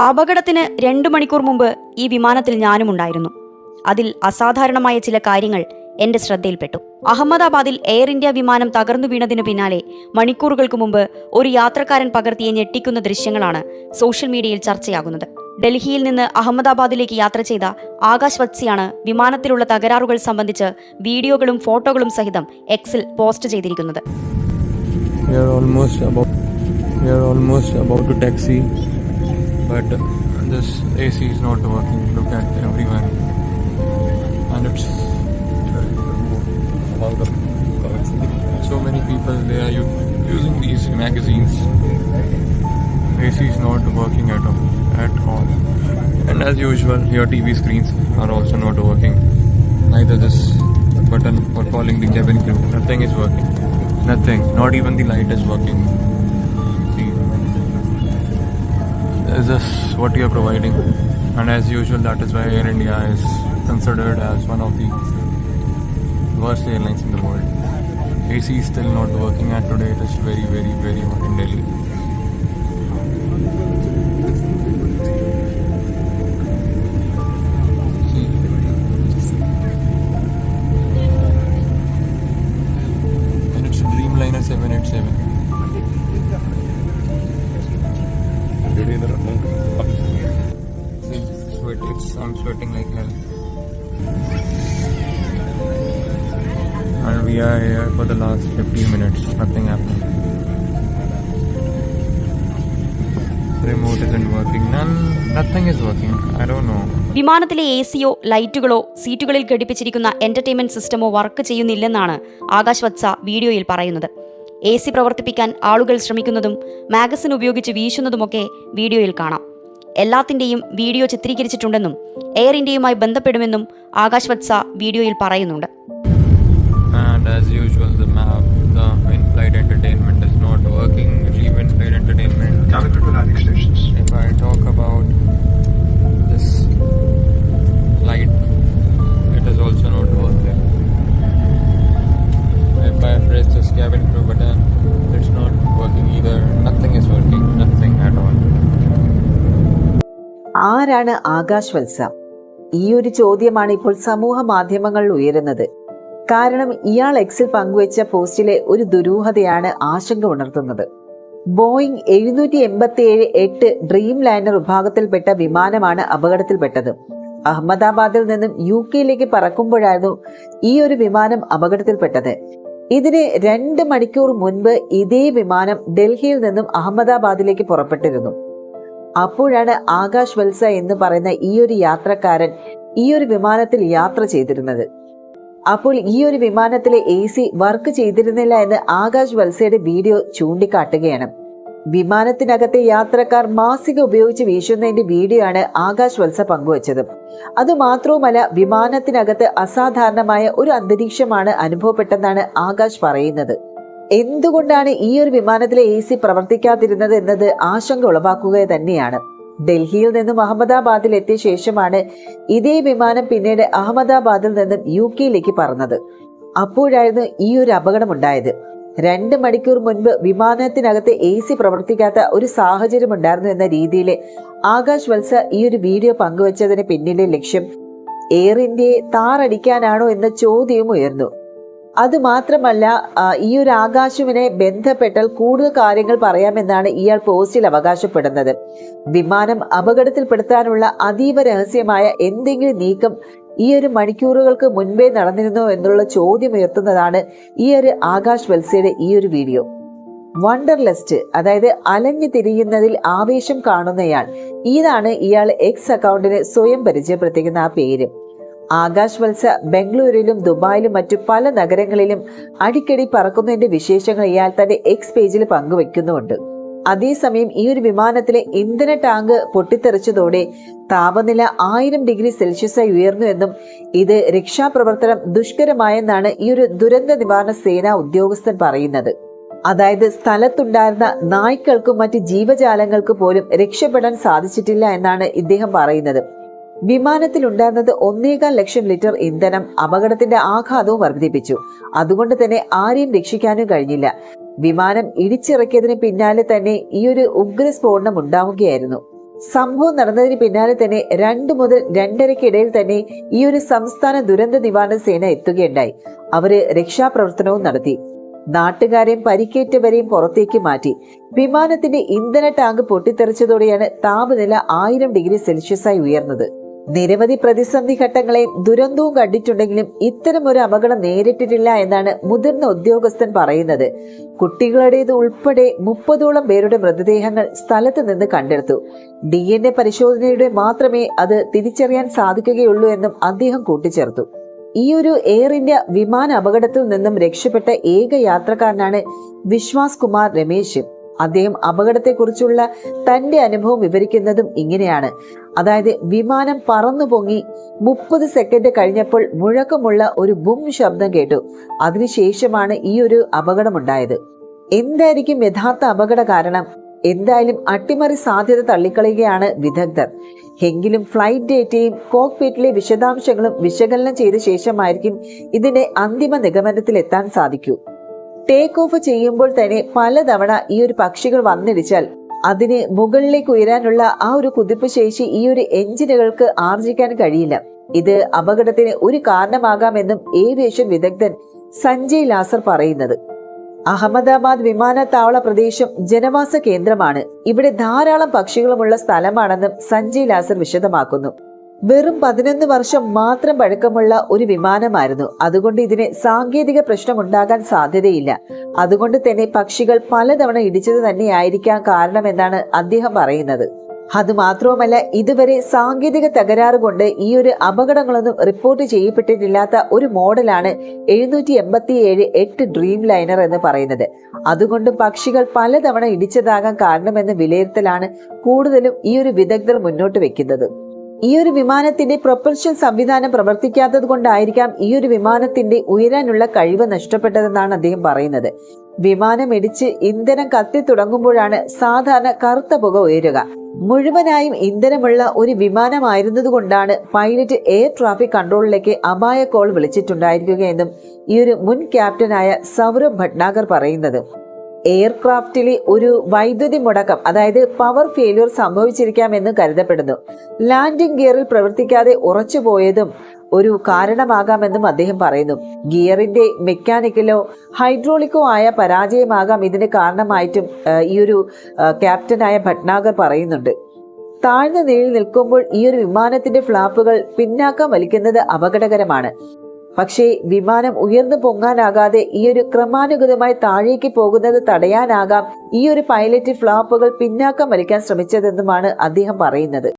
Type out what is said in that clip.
അപകടത്തിന് രണ്ടു മണിക്കൂർ മുമ്പ് ഈ വിമാനത്തിൽ ഞാനും ഉണ്ടായിരുന്നു. അതിൽ അസാധാരണമായ ചില കാര്യങ്ങൾ എന്റെ ശ്രദ്ധയിൽപ്പെട്ടു. അഹമ്മദാബാദിൽ എയർ ഇന്ത്യ വിമാനം തകർന്നു വീണതിന് പിന്നാലെ മണിക്കൂറുകൾക്ക് മുമ്പ് ഒരു യാത്രക്കാരൻ പകർത്തിയ ഞെട്ടിക്കുന്ന ദൃശ്യങ്ങളാണ് സോഷ്യൽ മീഡിയയിൽ ചർച്ചയാകുന്നത്. ഡൽഹിയിൽ നിന്ന് അഹമ്മദാബാദിലേക്ക് യാത്ര ചെയ്ത ആകാശ് വത്സിയാണ് വിമാനത്തിലുള്ള തകരാറുകൾ സംബന്ധിച്ച് വീഡിയോകളും ഫോട്ടോകളും സഹിതം എക്സിൽ പോസ്റ്റ് ചെയ്തിരിക്കുന്നത്. But this AC is not working. Look at everyone, and it's so many people they are using these magazines. AC is not working at all, at all. And as usual, your TV screens are also not working. Neither this button for calling the cabin crew. Nothing is working. Nothing. Not even the light is working. Is this what you are providing? And as usual, that is why Air India is considered as one of the worst airlines in the world. AC is still not working, and today it is very, very, very hot in Delhi. I'm sweating like hell. And we are here for the last 15 minutes. Nothing happened. വിമാനത്തിലെ A സിയോ ലൈറ്റുകളോ സീറ്റുകളിൽ ഘടിപ്പിച്ചിരിക്കുന്ന entertainment സിസ്റ്റമോ work ചെയ്യുന്നില്ലെന്നാണ് ആകാശ് വത്സ വീഡിയോയിൽ പറയുന്നത് A C പ്രവർത്തിപ്പിക്കാൻ ആളുകൾ ശ്രമിക്കുന്നതും മാഗസിൻ ഉപയോഗിച്ച് വീശുന്നതുമൊക്കെ വീഡിയോയിൽ കാണാം എല്ലാത്തിന്റെയും വീഡിയോ ചിത്രീകരിച്ചിട്ടുണ്ടെന്നും എയർ ഇന്ത്യയുമായി ബന്ധപ്പെടുമെന്നും ആകാശ് വത്സ വീഡിയോയിൽ പറയുന്നുണ്ട് as usual, the map, the in-flight entertainment is not working. even in-flight entertainment. If I talk about ആരാണ് ആകാശ് വത്സ ഈ ഒരു ചോദ്യമാണ് ഇപ്പോൾ സമൂഹ മാധ്യമങ്ങളിൽ ഉയരുന്നത്. കാരണം ഇയാൾ എക്സിൽ പങ്കുവച്ച പോസ്റ്റിലെ ഒരു ദുരൂഹതയാണ് ആശങ്ക ഉണർത്തുന്നത്. ബോയിങ് എഴുന്നൂറ്റി എൺപത്തി ഏഴ് എട്ട് ഡ്രീം ലാൻഡർ വിഭാഗത്തിൽപ്പെട്ട വിമാനമാണ് അപകടത്തിൽപ്പെട്ടത്. അഹമ്മദാബാദിൽ നിന്നും യു കെയിലേക്ക് പറക്കുമ്പോഴായിരുന്നു ഈ ഒരു വിമാനം അപകടത്തിൽപ്പെട്ടത്. ഇതിന് രണ്ട് മണിക്കൂർ മുൻപ് ഇതേ വിമാനം ഡൽഹിയിൽ നിന്നും അഹമ്മദാബാദിലേക്ക് പുറപ്പെട്ടിരുന്നു. അപ്പോഴാണ് ആകാശ് വത്സ എന്ന് പറയുന്ന ഈ ഒരു യാത്രക്കാരൻ ഈ ഒരു വിമാനത്തിൽ യാത്ര ചെയ്തിരുന്നത്. അപ്പോൾ ഈ ഒരു വിമാനത്തിലെ എ സി വർക്ക് ചെയ്തിരുന്നില്ല എന്ന് ആകാശ് വത്സയുടെ വീഡിയോ ചൂണ്ടിക്കാട്ടുകയാണ്. വിമാനത്തിനകത്തെ യാത്രക്കാർ മാസിക ഉപയോഗിച്ച് വീശുന്നതിന്റെ വീഡിയോ ആണ് ആകാശ് വത്സ പങ്കുവച്ചത്. അതുമാത്രവുമല്ല വിമാനത്തിനകത്ത് അസാധാരണമായ ഒരു അന്തരീക്ഷമാണ് അനുഭവപ്പെട്ടെന്നാണ് ആകാശ് പറയുന്നത്. എന്തുകൊണ്ടാണ് ഈ ഒരു വിമാനത്തിലെ എ സി പ്രവർത്തിക്കാതിരുന്നത് എന്നത് ആശങ്ക ഉളവാക്കുക തന്നെയാണ്. ഡൽഹിയിൽ നിന്നും അഹമ്മദാബാദിൽ എത്തിയ ശേഷമാണ് ഇതേ വിമാനം പിന്നീട് അഹമ്മദാബാദിൽ നിന്നും യു കെയിലേക്ക് പറന്നത്. അപ്പോഴായിരുന്നു ഈ ഒരു അപകടമുണ്ടായത്. രണ്ട് മണിക്കൂർ മുൻപ് വിമാനത്തിനകത്ത് എ സി പ്രവർത്തിക്കാത്ത ഒരു സാഹചര്യം ഉണ്ടായിരുന്നു എന്ന രീതിയിൽ ആകാശ് വത്സ ഈ ഒരു വീഡിയോ പങ്കുവച്ചതിന് പിന്നിലെ ലക്ഷ്യം എയർ ഇന്ത്യയെ താറടിക്കാനാണോ എന്ന ചോദ്യവും ഉയർന്നു. അതുമാത്രമല്ല ഈ ഒരു ആകാശുവിനെ ബന്ധപ്പെട്ടാൽ കൂടുതൽ കാര്യങ്ങൾ പറയാമെന്നാണ് ഇയാൾ പോസ്റ്റിൽ അവകാശപ്പെടുന്നത്. വിമാനം അപകടത്തിൽപ്പെടുത്താനുള്ള അതീവ രഹസ്യമായ എന്തെങ്കിലും നീക്കം ഈ ഒരു മണിക്കൂറുകൾക്ക് മുൻപേ നടന്നിരുന്നോ എന്നുള്ള ചോദ്യം ഉയർത്തുന്നതാണ് ഈ ഒരു ആകാശ് വത്സയുടെ ഈ ഒരു വീഡിയോ. വണ്ടർലെസ്റ്റ് അതായത് അലഞ്ഞു തിരിയുന്നതിൽ ആവേശം കാണുന്നയാൾ ഇതാണ് ഇയാൾ എക്സ് അക്കൗണ്ടിന് സ്വയം പരിചയപ്പെടുത്തിക്കുന്ന ആ പേര്. ആകാശ് വത്സ ബംഗളൂരുവിലും ദുബായിലും മറ്റു പല നഗരങ്ങളിലും അടിക്കടി പറക്കുന്നതിന്റെ വിശേഷങ്ങൾ ഇയാൾ തന്റെ എക്സ് പേജിൽ പങ്കുവെക്കുന്നുണ്ട് അതേസമയം ഈ ഒരു വിമാനത്തിലെ ഇന്ധന ടാങ്ക് പൊട്ടിത്തെറിച്ചതോടെ താപനില ആയിരം ഡിഗ്രി സെൽഷ്യസായി ഉയർന്നു എന്നും ഇത് രക്ഷാപ്രവർത്തനം ദുഷ്കരമായെന്നാണ് ഈ ഒരു ദുരന്ത നിവാരണ സേനാ ഉദ്യോഗസ്ഥൻ പറയുന്നത്. അതായത് സ്ഥലത്തുണ്ടായിരുന്ന നായ്ക്കൾക്കും മറ്റ് ജീവജാലങ്ങൾക്കും പോലും രക്ഷപ്പെടാൻ സാധിച്ചിട്ടില്ല എന്നാണ് ഇദ്ദേഹം പറയുന്നത്. വിമാനത്തിലുണ്ടായിരുന്നത് ഒന്നേകാൽ ലക്ഷം ലിറ്റർ ഇന്ധനം അപകടത്തിന്റെ ആഘാതവും വർദ്ധിപ്പിച്ചു. അതുകൊണ്ട് തന്നെ ആരെയും രക്ഷിക്കാനും കഴിഞ്ഞില്ല. വിമാനം ഇടിച്ചിറക്കിയതിന് പിന്നാലെ തന്നെ ഈ ഒരു ഉഗ്ര സ്ഫോടനം ഉണ്ടാവുകയായിരുന്നു. സംഭവം നടന്നതിന് പിന്നാലെ തന്നെ രണ്ടു മുതൽ രണ്ടരയ്ക്കിടയിൽ തന്നെ ഈ ഒരു സംസ്ഥാന ദുരന്ത നിവാരണ സേന എത്തുകയുണ്ടായി. അവർ രക്ഷാപ്രവർത്തനവും നടത്തി. നാട്ടുകാരെയും പരിക്കേറ്റവരെയും പുറത്തേക്ക് മാറ്റി. വിമാനത്തിന്റെ ഇന്ധന ടാങ്ക് പൊട്ടിത്തെറിച്ചതോടെയാണ് താപനില ആയിരം ഡിഗ്രി സെൽഷ്യസായി ഉയർന്നത്. നിരവധി പ്രതിസന്ധി ഘട്ടങ്ങളെ ദുരന്തവും കണ്ടിട്ടുണ്ടെങ്കിലും ഇത്തരം ഒരു അപകടം നേരിട്ടിട്ടില്ല എന്നാണ് മുതിർന്ന ഉദ്യോഗസ്ഥൻ പറയുന്നത്. കുട്ടികളുടേത് ഉൾപ്പെടെ മുപ്പതോളം പേരുടെ മൃതദേഹങ്ങൾ സ്ഥലത്ത് നിന്ന് കണ്ടെടുത്തു. ഡി എൻ എ പരിശോധനയുടെ മാത്രമേ അത് തിരിച്ചറിയാൻ സാധിക്കുകയുള്ളൂ എന്നും അദ്ദേഹം കൂട്ടിച്ചേർത്തു. ഈ ഒരു എയർ ഇന്ത്യ വിമാന അപകടത്തിൽ നിന്നും രക്ഷപ്പെട്ട ഏക യാത്രക്കാരനാണ് വിശ്വാസ് കുമാർ രമേശ്. അദ്ദേഹം അപകടത്തെക്കുറിച്ചുള്ള തന്റെ അനുഭവം വിവരിക്കുന്നതും ഇങ്ങനെയാണ്. അതായത് വിമാനം പറന്നു പൊങ്ങി മുപ്പത് സെക്കൻഡ് കഴിഞ്ഞപ്പോൾ മുഴക്കമുള്ള ഒരു ബും ശബ്ദം കേട്ടു. അതിനുശേഷമാണ് ഈ ഒരു അപകടമുണ്ടായത്. എന്തായിരിക്കും യഥാർത്ഥ അപകട കാരണം? എന്തായാലും അട്ടിമറി സാധ്യത തള്ളിക്കളയുകയാണ് വിദഗ്ധർ. എങ്കിലും ഫ്ലൈറ്റ് ഡേറ്റയും കോക്ക്പിറ്റിലെ വിശദാംശങ്ങളും വിശകലനം ചെയ്ത ശേഷമായിരിക്കും ഇതിന്റെ അന്തിമ നിഗമനത്തിൽ എത്താൻ സാധിക്കൂ. ടേക്ക് ഓഫ് ചെയ്യുമ്പോൾ തന്നെ പലതവണ ഈ ഒരു പക്ഷികൾ വന്നിടിച്ചാൽ അതിന് മുകളിലേക്ക് ഉയരാനുള്ള ആ ഒരു കുതിപ്പ് ശേഷി ഈ ഒരു എഞ്ചിനുകൾക്ക് ആർജിക്കാൻ കഴിയില്ല. ഇത് അപകടത്തിന് ഒരു കാരണമാകാമെന്നും ഏവിയേഷൻ വിദഗ്ധൻ സഞ്ജയ് ലാസർ പറയുന്നത്. അഹമ്മദാബാദ് വിമാനത്താവള പ്രദേശം ജനവാസ കേന്ദ്രമാണ്. ഇവിടെ ധാരാളം പക്ഷികളുമുള്ള സ്ഥലമാണെന്നും സഞ്ജയ് ലാസർ വിശദമാക്കുന്നു. വെറും പതിനൊന്ന് വർഷം മാത്രം പഴക്കമുള്ള ഒരു വിമാനമായിരുന്നു. അതുകൊണ്ട് ഇതിന് സാങ്കേതിക പ്രശ്നമുണ്ടാകാൻ സാധ്യതയില്ല. അതുകൊണ്ട് തന്നെ പക്ഷികൾ പലതവണ ഇടിച്ചത് തന്നെയായിരിക്കാം കാരണമെന്നാണ് അദ്ദേഹം പറയുന്നത്. അതുമാത്രവുമല്ല ഇതുവരെ സാങ്കേതിക തകരാറ് കൊണ്ട് ഈ ഒരു അപകടങ്ങളൊന്നും റിപ്പോർട്ട് ചെയ്യപ്പെട്ടിട്ടില്ലാത്ത ഒരു മോഡലാണ് എഴുന്നൂറ്റി എൺപത്തി ഏഴ് എട്ട് ഡ്രീം ലൈനർ എന്ന് പറയുന്നത്. അതുകൊണ്ട് പക്ഷികൾ പലതവണ ഇടിച്ചതാകാൻ കാരണമെന്ന വിലയിരുത്തലാണ് കൂടുതലും ഈ ഒരു വിദഗ്ധർ മുന്നോട്ട് വെക്കുന്നത്. ഈ ഒരു വിമാനത്തിന്റെ പ്രൊപ്പൽഷൻ സംവിധാനം പ്രവർത്തിക്കാത്തത് കൊണ്ടായിരിക്കാം ഈ ഒരു വിമാനത്തിന്റെ ഉയരാനുള്ള കഴിവ് നഷ്ടപ്പെട്ടതെന്നാണ് അദ്ദേഹം പറയുന്നത്. വിമാനം ഇടിച്ച് ഇന്ധനം കത്തി തുടങ്ങുമ്പോഴാണ് സാധാരണ കറുത്ത പുക ഉയരുക. മുഴുവനായും ഇന്ധനമുള്ള ഒരു വിമാനമായിരുന്നതുകൊണ്ടാണ് പൈലറ്റ് എയർ ട്രാഫിക് കൺട്രോളിലേക്ക് അപായ കോൾ വിളിച്ചിട്ടുണ്ടായിരിക്കുകയെന്നും ഈ ഒരു മുൻ ക്യാപ്റ്റനായ സൗരഭ് ഭട്നാഗർ പറയുന്നത്. എയർക്രാഫ്റ്റിലെ ഒരു വൈദ്യുതി മുടക്കം അതായത് പവർ ഫെയിലിയർ സംഭവിച്ചിരിക്കാമെന്ന് കരുതപ്പെടുന്നു. ലാൻഡിംഗ് ഗിയറിൽ പ്രവർത്തിക്കാതെ ഉറച്ചുപോയതും ഒരു കാരണമാകാമെന്നും അദ്ദേഹം പറയുന്നു. ഗിയറിന്റെ മെക്കാനിക്കലോ ഹൈഡ്രോളിക്കോ ആയ പരാജയമാകാം. ഇതിന് കാരണമായിട്ടും ഈ ഒരു ക്യാപ്റ്റനായ ഭട്നാഗർ പറയുന്നുണ്ട്. താഴ്ന്ന നിലയിൽ നിൽക്കുമ്പോൾ ഈ ഒരു വിമാനത്തിന്റെ ഫ്ലാപ്പുകൾ പിന്നാക്കം വലിക്കുന്നത് അപകടകരമാണ്. പക്ഷേ വിമാനം ഉയർന്നു പൊങ്ങാനാകാതെ ഈ ഒരു ക്രമാനുഗതമായി താഴേക്ക് പോകുന്നത് തടയാനാകാം ഈ ഒരു പൈലറ്റ് ഫ്ലാപ്പുകൾ പിന്നാക്കം വലിക്കാൻ ശ്രമിച്ചതെന്നുമാണ് അദ്ദേഹം പറയുന്നത്.